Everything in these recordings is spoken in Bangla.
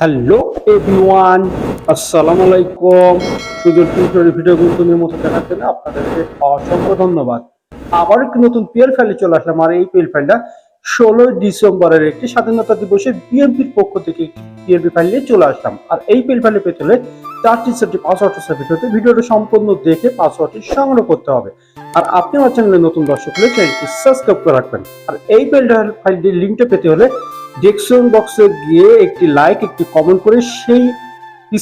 হ্যালো এভরিওয়ান আসসালামু আলাইকুম সুযোগ টিউটোরিয়াল ভিডিও গুরুত্বের মতো দেখার জন্য আপনাদেরকে অসংখ্য ধন্যবাদ। আবার একটি নতুন পিএল ফাইলে চলে আসলাম। আর এই পিএল ফাইলটা ষোলোই ডিসেম্বরের একটি স্বাধীনতা দিবসে বিএনপির পক্ষ থেকে পিএলপি ফাইল নিয়ে চলে আসলাম। আর এই পিএল ফাইলে পেতে হলে চারটি সেটটি পাসওয়ার্ড ভিডিওতে ভিডিওটা সম্পূর্ণ দেখে পাসওয়ার্ডটি সংগ্রহ করতে হবে। আর আপনি আমার চ্যানেলে নতুন দর্শক হলে চ্যানেলটি সাবস্ক্রাইব করে রাখবেন। আর এই পিএল ফাইলটির লিঙ্কটা পেতে হলে ডেসক্রিপশন বক্সে গিয়ে একটি লাইক একটি কমেন্ট করে সেই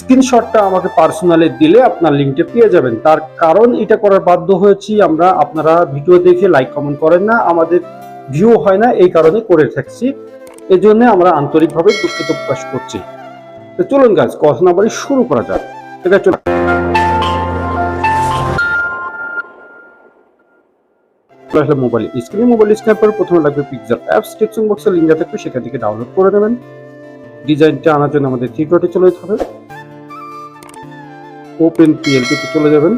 স্ক্রিনশটটা আমাকে পার্সোনালি দিলে আপনার লিঙ্কটা পেয়ে যাবেন। তার কারণ এটা করার বাধ্য হয়েছি আমরা, আপনারা ভিডিও দেখে লাইক কমেন্ট করেন না, আমাদের ভিউ হয় না, এই কারণে করে থাকছি। এই জন্য আমরা আন্তরিকভাবে দুঃখিত প্রকাশ করছি। তো চলুন গাছ কথা না বলে শুরু করা যাক। এটা চলুন। চলে মোবাইল স্ক্রিনে মোবাইল স্ক্যান করে প্রথমে লাগবে পিকচার অ্যাপস টেকশন বক্সের লিঙ্ক থাকবে, সেখান থেকে ডাউনলোড করে নেবেন। ডিজাইনটা আনার জন্য আমাদের থ্রি ডটে চলে যেতে হবে। ওপেন পিএলপি তে চলে যাবেন।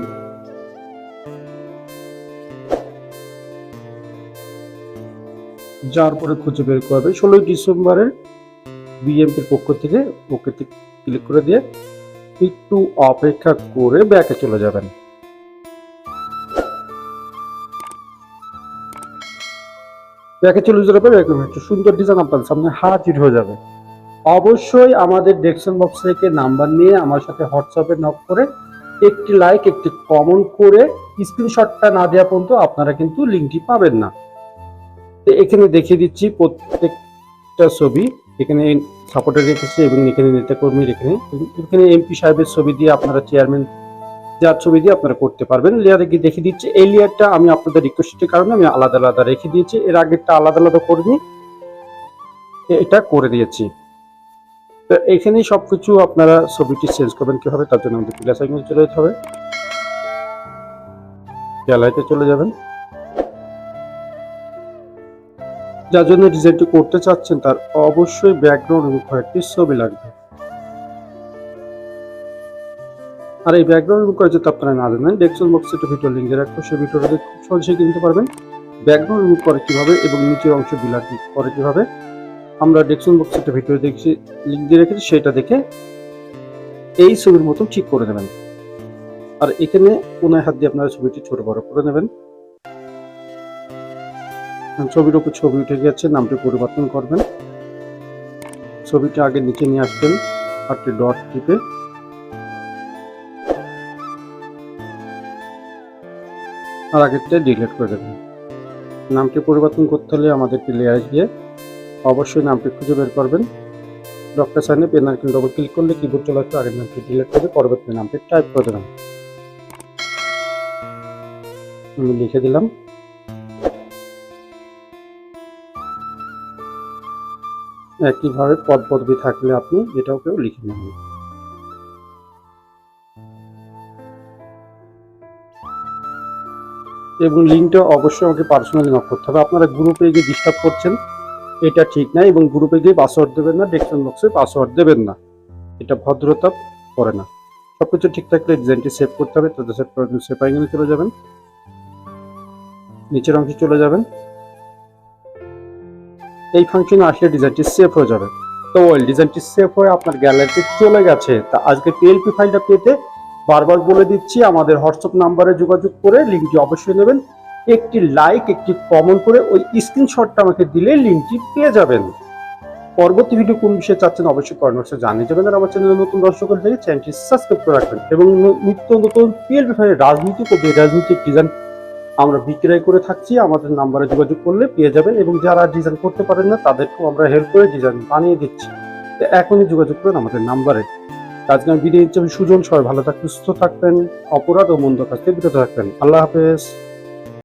যার পরে খুঁজে বের করবে। ষোলোই ডিসেম্বরের বিএমপির পক্ষ থেকে ওকে ক্লিক করে দিয়ে একটু অপেক্ষা করে ব্যাকে চলে যাবেন। ব্যাকে চলে যেতে পারে এরকম একটা সুন্দর ডিজাইন আপনাদের সামনে হাজির হয়ে যাবে। অবশ্যই আমাদের ডেস্কশন বক্স থেকে নাম্বার নিয়ে আমার সাথে হোয়াটসঅ্যাপে নক করে একটি লাইক একটি কমেন্ট করে স্ক্রিনশটটা না দেওয়া পর্যন্ত আপনারা কিন্তু লিঙ্কটি পাবেন না। এখানে দেখিয়ে দিচ্ছি প্রত্যেকটা ছবি। এখানে সাপোর্টার রেখেছি এবং এখানে নেতাকর্মীর এখানে। এখানে এমপি সাহেবের ছবি দিয়ে আপনারা চেয়ারম্যান যার ছবি দিয়ে আপনারা করতে পারবেন। লেয়ারে গিয়ে দেখে দিচ্ছি, এই লেয়ারটা আমি আপনাদের রিকোয়েস্টের কারণে আমি আলাদা আলাদা রেখে দিয়েছি। এর আগেরটা আলাদা আলাদা করিনি। এটা করে দিয়েছি। তো এখানেই সবকিছু আপনারা ছবিটি চেঞ্জ করবেন কীভাবে, তার জন্য আমাদের প্লাস আইকনে চলে যেতে হবে। গ্যালারিতে চলে যাবেন। যার জন্য ডিজাইনটি করতে চাচ্ছেন, তার অবশ্যই ব্যাকগ্রাউন্ড এবং কয়েকটি ছবি লাগবে। আর এই ব্যাকগ্রাউন্ড কয়েক যদি আপনারা না জানেন ডেস্কটপ বক্সে একটা ভিডিও লিঙ্ক রাখব, সেই ভিডিওটা খুব সহজেই কিনতে পারবেন। ব্যাকগ্রাউন্ড রিমুভ করে কীভাবে এবং নিচের অংশ বিলার করে কীভাবে। আমরা ডেস্কটপ বক্সে একটা ভিডিও দেখছি লিঙ্ক দিয়ে রেখেছি, সেটা দেখে এই ছবির মতো ঠিক করে নেবেন। আর এখানে কোনায় হাত দিয়ে আপনারা ছবিটি ছোট বড় করে নেবেন। ছবির উপর ছবি উঠে গেছে, নামটি পরিবর্তন করবেন। ছবিটা আগে নিচে নিয়ে আসবেন আটটি ডট টিপে। আর আগেরটা ডিলিট করে দেবেন। নামটি পরিবর্তন করতে হলে আমাদের লেয়ারে গিয়ে অবশ্যই নামটি খুঁজে বের করবেন। ডক্টর সাইনে পেন আইকন ডবল ক্লিক করলে কিবোর্ড চলে আসবে, আগের নামটি ডিলিট করে পরবর্তী নামটি টাইপ করে দেবেন। আমি লিখে দিলাম। একইভাবে পদ পদবি থাকলে আপনি এটাও কেউ লিখে নেবেন। এবং লিঙ্কটা অবশ্যই আমাকে পার্সোনালি নক করতে হবে। আপনারা গ্রুপে গিয়ে ডিস্টার্ব করছেন, এটা ঠিক না এবং গ্রুপে গিয়ে পাসওয়ার্ড দেবেন না ডেস্কটপ বক্সে পাসওয়ার্ড দেবেন না। এটা ভদ্রতা করে না। সবকিছু ঠিক থাকলে ডিজাইনটি সেভ করতে হবে তাদের সেভ করার জন্য সেভ আইকনে চলে যাবেন। নিচের অংশে চলে যাবেন। এই ফাংশনে আসলে ডিজাইনটি সেভ হয়ে যাবে। তো ওয়েল ডিজাইনটি সেভ হয়ে আপনার গ্যালারিতে চলে গেছে। তা আজকে পিএলপি ফাইলটা পেতে বারবার বলে দিচ্ছি, আমাদের হোয়াটসঅ্যাপ নাম্বারে যোগাযোগ করে লিঙ্কটি অবশ্যই নেবেন। একটি লাইক একটি কমেন্ট করে ওই স্ক্রিনশটটা আমাকে দিলে লিঙ্কটি পেয়ে যাবেন। পরবর্তী ভিডিও কোন বিষয়ে চাচ্ছেন অবশ্যই কমেন্ট জানিয়ে যাবেন। আর আমার চ্যানেলে নতুন দর্শক হলে থেকে চ্যানেলটি সাবস্ক্রাইব করে রাখবেন। এবং নিত্য নতুন পিএলপি ফাইলের রাজনীতিক ও রাজনৈতিক ডিজাইন আমরা বিক্রয় করে থাকছি। আমাদের নাম্বারে যোগাযোগ করলে পেয়ে যাবেন এবং যারা ডিজাইন করতে পারেন না, তাদেরকেও আমরা হেল্প করে ডিজাইন বানিয়ে দিচ্ছি। এখনই যোগাযোগ করেন আমাদের নাম্বারে আজকে আমি ভিডিও সুজন সবাই ভালো থাকবেন, সুস্থ থাকবেন, অপরাধ ও মন্দ কাজ থেকে বিরত থাকবেন। আল্লাহ হাফেজ।